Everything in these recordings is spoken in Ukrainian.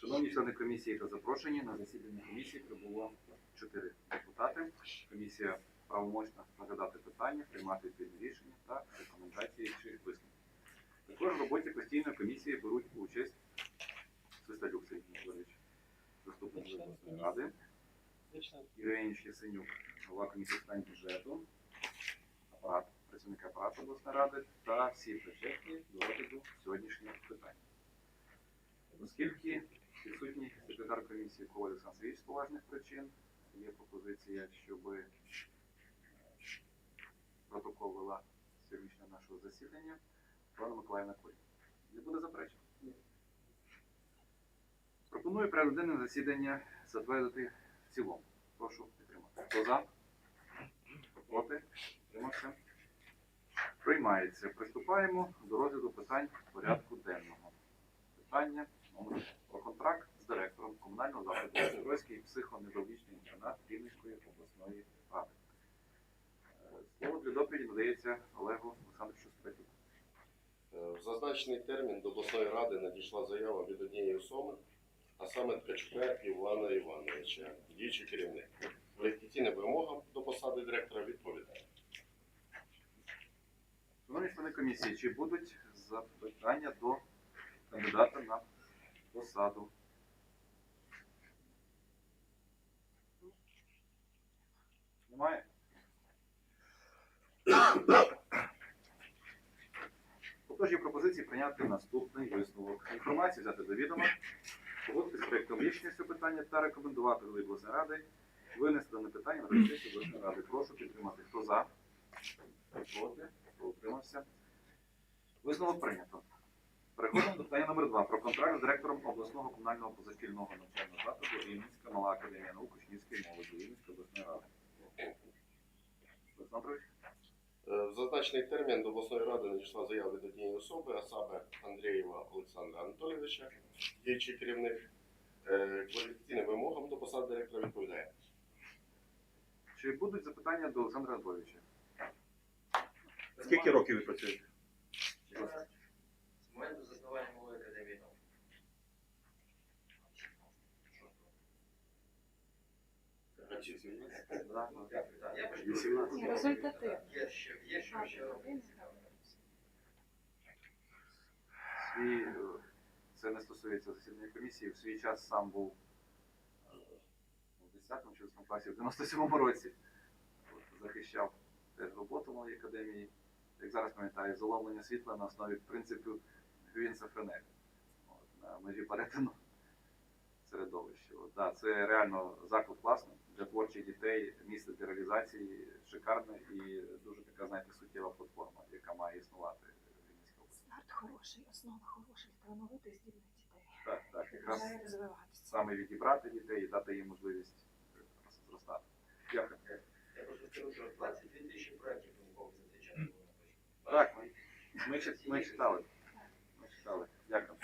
Шановні члени комісії та запрошені на засідання комісії прибуло чотири депутати. Комісія правомочна розглядати питання, приймати відповідні рішення та рекомендації чи висновки. Також в роботі постійної комісії беруть участь Свисталюк Сергій Миколаївич, заступник обласної ради, Євгеній Ясенюк, голова комісії з питань бюджету, апарат, працівники апарату обласної ради та всі причетні до розгляду сьогоднішніх питань. Оскільки відсутній секретар комісії Коваль Олександр з поважних причин, є пропозиція, щоб протокол вела сьогоднішнього нашого засідання Пана Миколаївна Коль. Не буде заперечень? Пропоную порядок засідання затвердити в цілому. Прошу підтримати. Хто за? Проти? Підтримався? Приймається. Приступаємо до розгляду питань порядку денного. Питання. Про контракт з директором комунального закладу Острозький психоневрологічний інтернат Рівненської обласної ради. Е, Слово для доповіді надається Олегу Олександровичу Степетюку. Е, В зазначений термін до обласної ради надійшла заява від однієї особи, а саме Ткачука Івана Івановича, діючий керівник. Кваліфікаційним вимогам до посади директора відповідає. Шановні члени комісії, чи будуть запитання до кандидата на посаду? Немає? Отож, є пропозиції прийняти наступний висновок. Інформацію взяти до відома, погодити з проєктом рішення цього питання та рекомендувати голові обласної ради винести дане питання на сесію обласної ради. Прошу підтримати. Хто за? Проти? Хто утримався? Висновок прийнято. Переходимо до питання номер 2 про контракт з директором обласного комунального позашкільного навчального закладу Рівненська мала академія наук учнівської молоді Рівненської обласної ради. Олександрович? Е, В зазначений термін до обласної ради надійшла заява від однієї особи, а саме Андрієва Олександра Анатолійовича, діючий керівник. Е, Кваліфікаційним вимогам до посади директора відповідає. Чи будуть запитання до Олександра Анатолійовича? Скільки років ви працюєте? З моменту заснування малої академії наук. Да. Ну, як питання? Я пишу. 18. Результативно. Е, це не стосується засідання комісії. В свій час сам був е, у 10 чи 8 класі, в 97-му році. Захищав теж роботу моїй академії. Як зараз пам'ятаю, заломлення світла на основі принципів Гюїнса Френеля. На межі перетину середовища. От, да, це реально заклад класний для творчих дітей, місце для реалізації шикарне і дуже така, знаєте, суттєва платформа, яка має існувати в Рівненській області. Старт хороший, основа хороша, талановитих здібних дітей. Так, так, якраз розвиватися. саме відібрати дітей і дати їм можливість зростати. Дякую. Я просто скажу, що 22 тисячі проєктів ніколи не зустрічали. Так, ми, ми, ми читали. Ми читали. Дякую.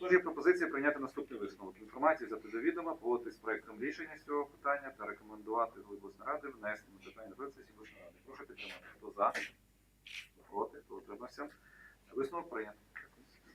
Отож є пропозиція прийняти наступний висновок. Інформацію взяти до відома, погодити з проектом рішення з цього питання та рекомендувати голові обласної ради внести на питання сесії обласної ради. Прошу підтримати. Хто за? Хто проти? Хто утримався? Висновок прийнято.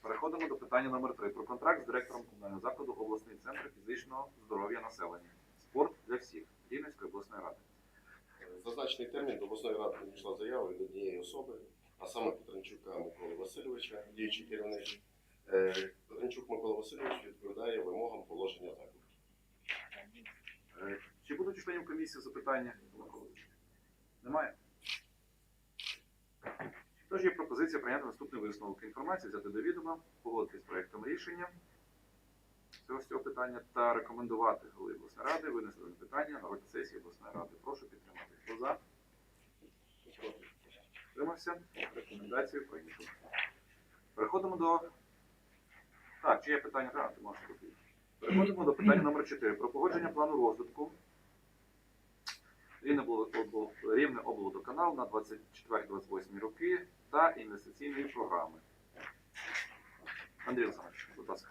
Переходимо до питання номер 3 про контракт з директором комунального закладу обласний центр фізичного здоров'я населення. Спорт для всіх Рівненської обласної ради. Зазначений термін до обласної ради надійшла заява від однієї особи, а саме Петренчука Миколи Васильовича, діючий керівник. Петренчук Микола Васильович відповідає вимогам положення закладу. Е, Чи будуть у членів комісії запитання? Немає? Тож є пропозиція прийняти наступний висновок. Інформацію взяти до відома, погодити з проектом рішення цього, цього питання та рекомендувати голові обласної ради винести дане питання на розгляд сесії обласної ради. Прошу підтримати. Хто за? Проти? Рекомендацію прийнято. Переходимо до. Так, чи є питання? Так, ти бути. Переходимо до питання номер 4 про погодження плану розвитку Рівне облводоканал на 24-28 роки та інвестиційної програми. Андрій Олександрович, будь ласка.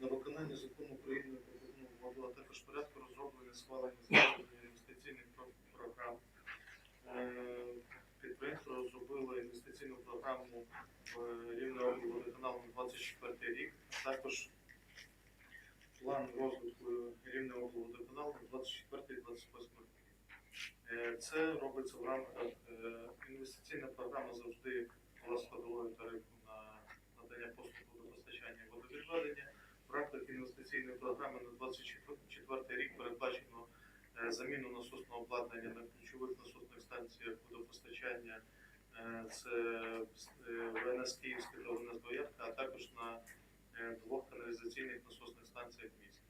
На виконання закону України про воду, а також порядку розроблення схвалення заходів інвестиційних про- програм. Е, Підприємство розробило інвестиційну програму е, Рівного облводоканалу на 24 рік, також план розвитку Рівного облводоканалу на 24-28 роки. Е, Це робиться в рамках е, інвестиційна програма завжди була складовою тарифу на надання послуг водопостачання і водовідведення. В рамках інвестиційної програми на 24 рік передбачено заміну насосного обладнання на ключових насосних станціях водопостачання. Е, Це е, ВНС Київська та ВНС Боярка, а також на е, двох каналізаційних насосних станціях міста.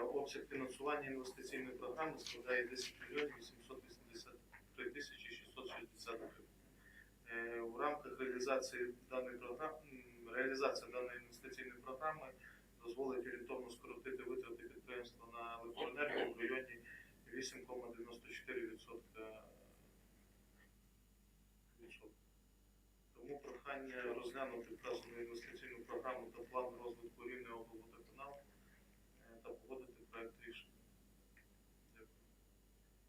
Обсяг фінансування інвестиційної програми складає 10 мільйонів 883 тисячі 660 гривень. В рамках реалізації даної програми реалізація даної інвестиційної програми дозволить орієнтовно скоротити витрати підприємства на електроенергію в районі 8,94%. Прохання розглянути вказану інвестиційну програму та план розвитку рівного облводоканалу е, та погодити проект рішення. Дякую.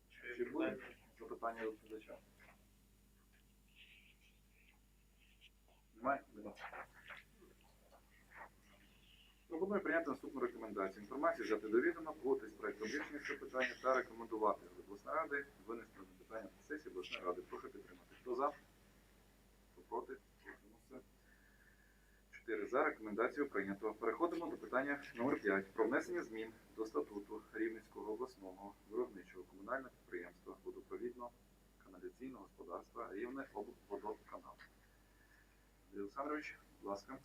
Чи є питання? Запитання до доповідача? Немає? Нема. Пропоную прийняти наступну рекомендацію. Інформацію взяти до відома, погодити з проектом рішення з цього питання та рекомендувати обласної ради винести на питання на сесії обласної ради. Прошу підтримати. Хто за? Хто проти? Хто утримався? Чотири за. Рекомендацію прийнято. Переходимо до питання номер 5 про внесення змін до статуту Рівненського обласного виробничого комунального підприємства водопровідно-каналізаційного господарства Рівне облводоканал. Олександрович, будь ласка.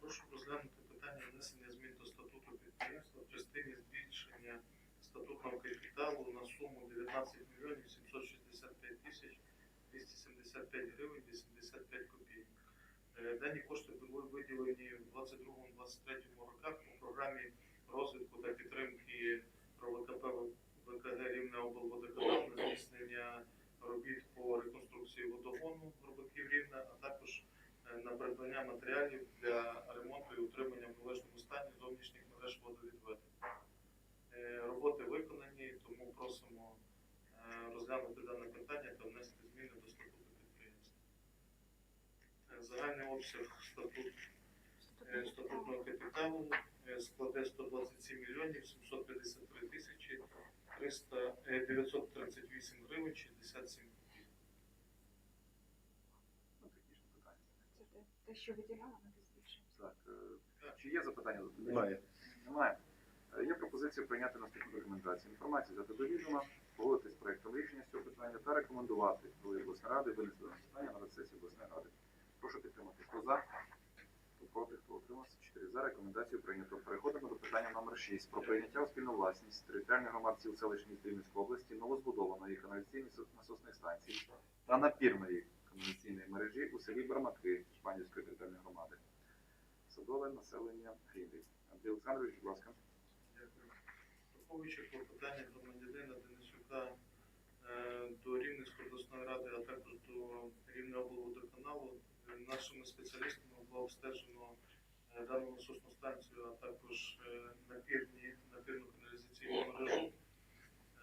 Прошу розглянути питання внесення змін до статуту підприємства в частині збільшення статутного капіталу на суму 19 мільйонів 765 тисяч 275 гривень 85 копійок. Дані кошти були виділені в 22-23 роках у програмі розвитку та підтримки РОВКП ВКГ Рівне облводоканал на здійснення робіт по реконструкції водогону робоків Рівне, а також е, на придбання матеріалів для ремонту і утримання в належному стані зовнішніх мереж водовідведення. Е, Роботи виконані, тому просимо е, розглянути дане питання та внести зміни до статуту підприємства. Е, Загальний обсяг статут, е, статутного капіталу е, складе 127 мільйонів 753 тисячі 300, е, 938 гривень 67 копійок. Ну, те, що виділяли, ми збільшимо. Так, е, чи є запитання до? Немає. Немає. Е, Є пропозиція прийняти наступну рекомендацію. Інформацію взяти до відома, погодити з проектом рішення з цього питання та рекомендувати голові обласної ради винести дане питання на сесію обласної ради. Прошу підтримати. Хто за? Хто проти, хто утримався? Чотири за. Рекомендацію прийнято. Переходимо до питання номер 6 про прийняття у спільну власність територіальних громад сіл селищ міст області новозбудованої каналізаційної насосної станції та напірної каналізаційної мережі у селі Бармаки Шпанівської територіальної громади. Садове населення Грінди. Андрій Олександрович, будь ласка. Дякую. Враховуючи клопотання громадянина Денисюка е, до Рівненської обласної ради, а також до Рівного облводоканалу, е, нашими спеціалістами було обстежено е, дану насосну станцію, а також е, напірні, напірну каналізаційну мережу.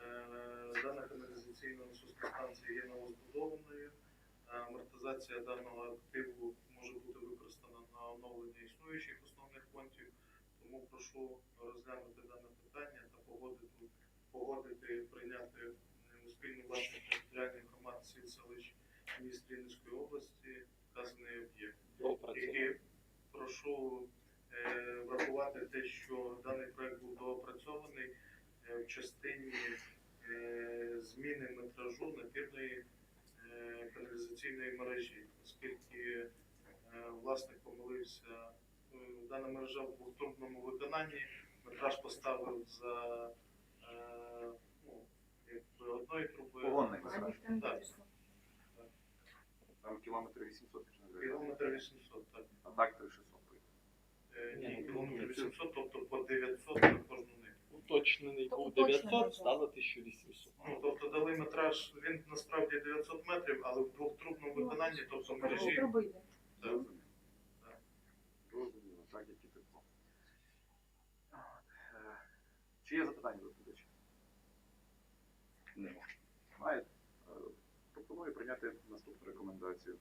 Е, Дана каналізаційна насосна станція є новозбудованою. Амортизація даного активу може бути використана на оновлення існуючих основних фондів. Тому прошу розглянути дане питання та погодити, погодити прийняти у спільну власність територіальних громад сіл селищ міст Рівненської області вказаний об'єкт. І прошу е, врахувати те, що даний проект був доопрацьований е, в частині е, зміни метражу напірної е, каналізаційної мережі, оскільки е, власник помилився. Дана мережа в двохтрубному виконанні, метраж поставив за е, ну, якби одної труби. Погонний метраж. Так. Там кілометр 800, якщо не знаю. Кілометр 800, так. А так 3600 буде. Е, Ні, Ні, ну, кілометр ну, 800, тобто по 900 на кожну нитку. Уточнений То був уточнено 900, вже. стало 1800. Ну, тобто дали метраж, він насправді 900 метрів, але в двохтрубному виконанні, тобто мережі. Труби йде. Так. Зрозуміло. Так. Зрозуміло, так як і тепло. Е, Чи є запитання до доповідача? Нема. Немає. Е, Пропоную прийняти наступну рекомендацію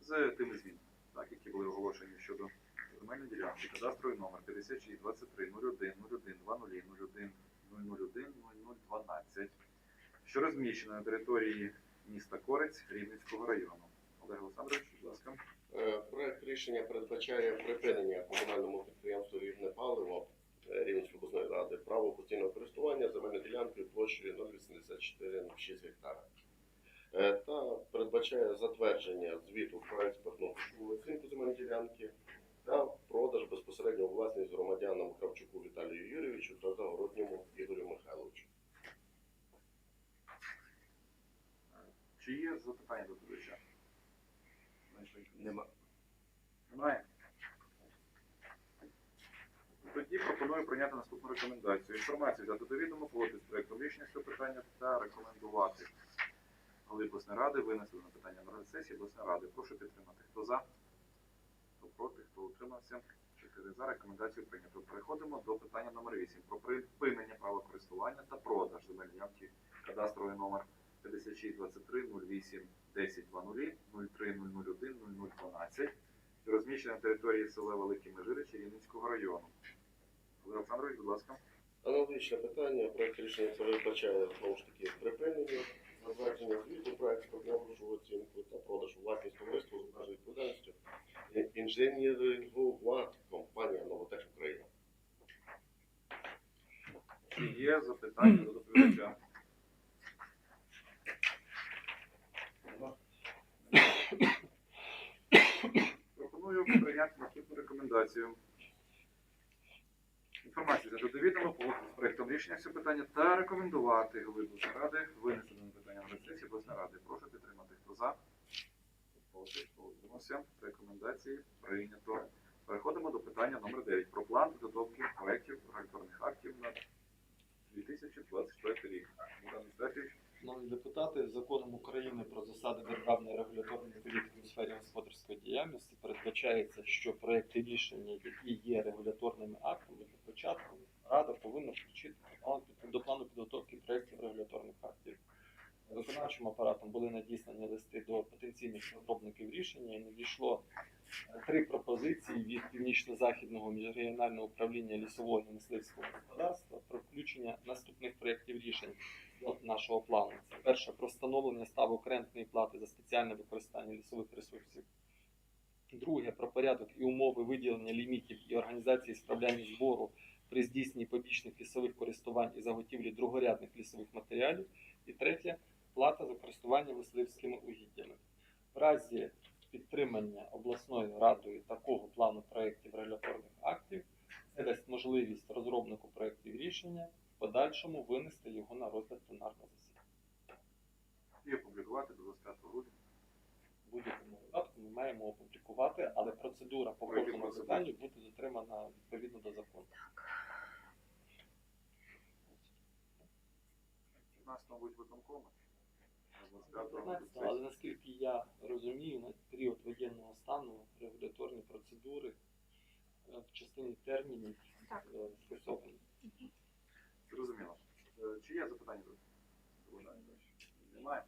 з тими змінами. так, які були оголошені щодо земельної ділянки, кадастровий номер 5623 01 01 20 01 001 0012, що розміщено на території міста Корець Рівненського району. Олег Олександрович, будь ласка. Е, Проект рішення передбачає припинення комунальному підприємству Рівне паливо е, Рівненської обласної ради право постійного користування земельною ділянкою площею 08406 гектара. Е, Та передбачає затвердження звіту про експертну оцінку земельної ділянки та продаж безпосередньо власність громадянам Кравчуку Віталію Юрійовичу та Загородньому Ігорю Михайловичу. Чи є запитання до доповідача? Нема. Немає? Тоді пропоную прийняти наступну рекомендацію. Інформацію взяти до відома, погодити з проєктом рішення з цього питання та рекомендувати. Голові обласної ради винесли на питання на сесії обласної ради. Прошу підтримати. Хто за? Хто проти? Хто утримався? Чотири за. Рекомендацію прийнято. Переходимо до питання номер 8 про припинення права користування та продаж земельної ділянки кадастровий номер 5623 08 10 20 03 001 0012 що розміщена на території села Великі Межиричі Рівненського району. Олександрович, будь ласка. Аналогічне питання. Проект рішення передбачає знову ж таки припинення, затвердження звіту про експортну грошову оцінку та продаж власність товариства з обмеженою відповідальністю інженірингова компанія Новотех Україна. Чи є запитання до доповідача? Пропоную прийняти наступну рекомендацію. Інформацію за довідомо, погодити з проєктом рішення всі питання та рекомендувати голови обласної ради винести дане питання на сесії обласної ради. Прошу підтримати. Хто за? Проти? Рекомендації прийнято. Переходимо до питання номер 9 про план підготовки проєктів регуляторних актів на 2024 рік. Шановні депутати, законом України про засади державної регуляторної політики у сфері господарської діяльності передбачається, що проекти рішення, які є регуляторними актами, для початку Рада повинна включити до плану підготовки проєктів регуляторних актів. Виконавчим апаратом були надіслані листи до потенційних розробників рішення і надійшло е, три пропозиції від північно-західного міжрегіонального управління лісового і мисливського господарства про включення наступних проєктів рішень нашого плану. Це перше про встановлення ставок рентної плати за спеціальне використання лісових ресурсів. Друге про порядок і умови виділення лімітів і організації справляння збору при здійсненні побічних лісових користувань і заготівлі другорядних лісових матеріалів. І третє плата за користування мисливськими угіддями. В разі підтримання обласною радою такого плану проєктів регуляторних актів це дасть можливість розробнику проєктів рішення подальшому винести його на розгляд пленарного засідання. і опублікувати до 25 грудня. В будь-якому випадку ми маємо опублікувати, але процедура по кожному питанню буде дотримана відповідно до закону. У нас, мабуть, виконкома. На 25 15, грудня. але наскільки я розумію, на період воєнного стану регуляторні процедури е, в частині термінів Так. е, скасовані. Зрозуміло. Е, Чи є запитання Немає.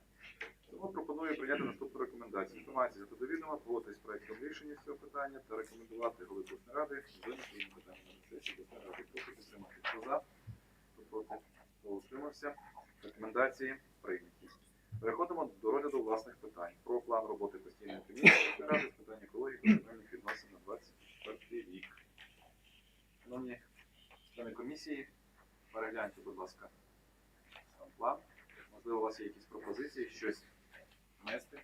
Тому пропоную прийняти наступну рекомендацію. Інформацію за довідомо, погодити з проєктом рішення цього питання та рекомендувати голови обласної ради винести питання на сесії обласної ради. Прошу підтримати. Хто за? Проти? Хто утримався? Рекомендації прийняті. Переходимо до розгляду власних питань. Про план роботи постійної комісії ради з питань екології та земельних відносин на 24 рік. Шановні члени комісії, перегляньте, будь ласка, сам план. Можливо, у вас є якісь пропозиції, щось внести.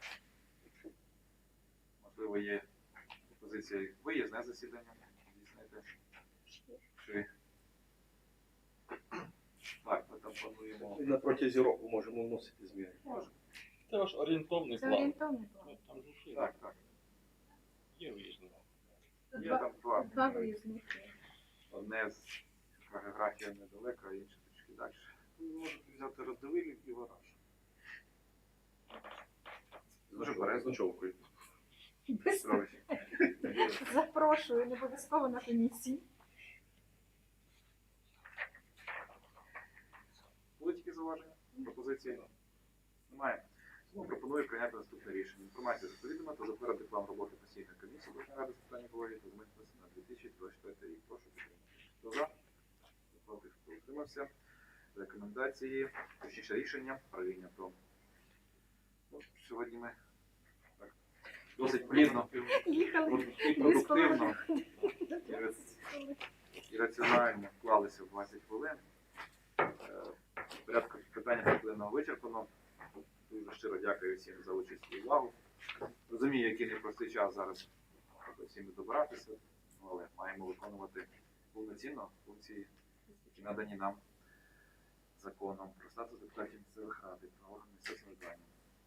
Можливо, є пропозиція виїзне засідання здійснити. Чи... Так, ми там плануємо. На протязі року можемо вносити зміни. Можемо. Це ваш орієнтовний Це план. орієнтовний план. Там же ж є, Так, так. є виїзний. Є Два, там два. два виїзних. Одне з географія недалека, а інші точки далі. Ви ну, можете взяти роздивилів і вараж. Дуже бере з ночовкою. Запрошую, не обов'язково на комісії. Були тільки зауваження? Пропозиції? Немає. Тому пропоную прийняти наступне рішення. Інформація відповідна та затвердити вам роботи постійної комісії Верховної Ради з питання екології та змитності на 2024 рік. Прошу підтримати. Хто за? Рекомендації, точніше рішення прийнято. Ну, Сьогодні ми так, досить плідно Їхали. і продуктивно і рац- і раціонально вклалися в 20 хвилин. Е, Порядку питання хвилинного вичерпано. Дуже щиро дякую всім за участь і увагу. Розумію, який непростий час зараз всім добиратися, ну, але маємо виконувати повноцінно функції, які надані нам законом про статус депутатів місцевих ради, органи місцевого самоврядування.